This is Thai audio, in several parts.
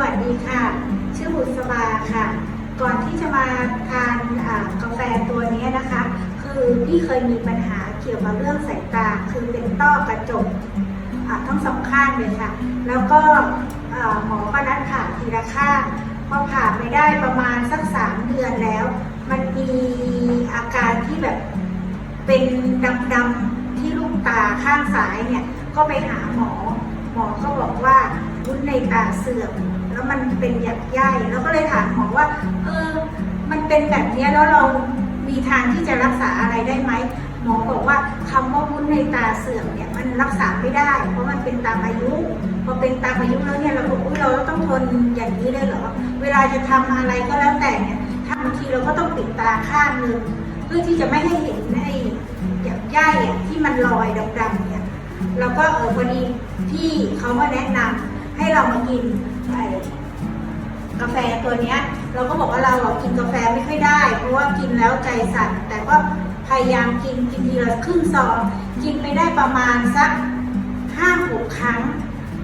วัสดีค่ะ ชื่อบุษบาค่ะ ก่อนที่จะมาทานกาแฟตัวนี้นะคะ คือพี่เคยมีปัญหาเกี่ยวกับเรื่องสายตา คือเป็นต้อกระจกทั้งสองข้างเลยค่ะ แล้วก็หมอก็นัดผ่าทีละข้างพอผ่าไม่ได้ประมาณสักสามเดือนแล้ว มันมีอาการที่แบบเป็นดำๆที่ลูกตาข้างซ้ายเนี่ย ก็ไปหาหมอ หมอก็บอกว่าวุ้นในตาเสื่อม แล้วมันเป็นหยักใยแล้วก็เลยถามหมอว่า เออ มันเป็นแบบนี้แล้วเรามีทางที่จะรักษาอะไรได้ไหมหมอบอกว่าคำว่าวุ้นในตาเสื่อมเนี่ยมันรักษาไม่ได้ เพราะมันเป็นตามอายุพอเป็นตามอายุแล้วเนี่ยเราบอกอุ๊ยเราต้องทนอย่างนี้เลยเหรอเวลาจะทำอะไรก็แล้วแต่เนี่ยถ้าบางทีเราก็ต้องปิดตาข้างหนึงเพื่อที่จะไม่ให้เห็นไอ้หยักใยอะที่มันลอยดำๆเนี่ยแล้วก็เออพอดีพี่เขามาแนะนำ ให้เรามากินกาแฟตัวเนี้ย เราก็บอกว่าเรากินกาแฟไม่ค่อยได้ เพราะว่ากินแล้วใจสั่นแต่ก็พยายามกินกินทีละครึ่งซองกินไปได้ประมาณสักห้าหกครั้ง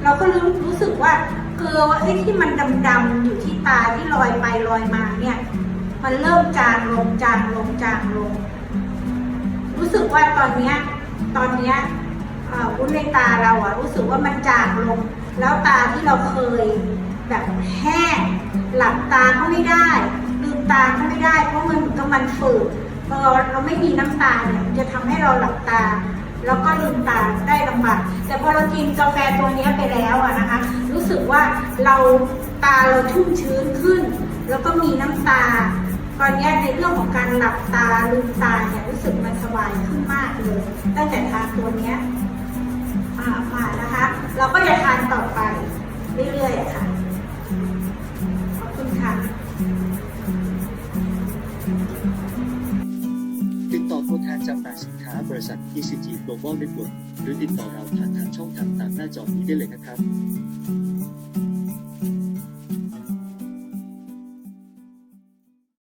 เราก็รู้รู้สึกว่าเออว่าไอ้ที่มันดำๆอยู่ที่ตาที่ลอยไปลอยมาเนี่ย มันเริ่มจางลงจางลงจางลง รู้สึกว่าตอนเนี้ยตอนเนี้ยวุ้นในตาเราอะรู้สึกว่ามันจางลง แล้วตาที่เราเคยแบบแห้งหลับตาก็ไม่ได้ลืมตาก็ไม่ได้ เพราะมันเหมือนกับมันฝืดพอเราไม่มีน้ำตาเนี่ยจะทำให้เราหลับตา แล้วก็ลืมตาได้ลำบากแต่พอเรากินกาแฟตัวนี้ไปแล้วอะนะคะ รู้สึกว่าเราตาเราชุ่มชื้นขึ้น แล้วก็มีน้ำตาตอนนี้ในเรื่องของการหลับตาลืมตาเนี่ยรู้สึกมันสบายขึ้นมากเลย ตั้งแต่ทานตัวนี้มานะคะ เราก็จะทาน ติดต่อตัวแทนจำหน่ายสินค้าบริษัท ECG Global Network หรือติดต่อเราผ่านทางช่องทางตามหน้าจอนี้ได้เลยนะครับ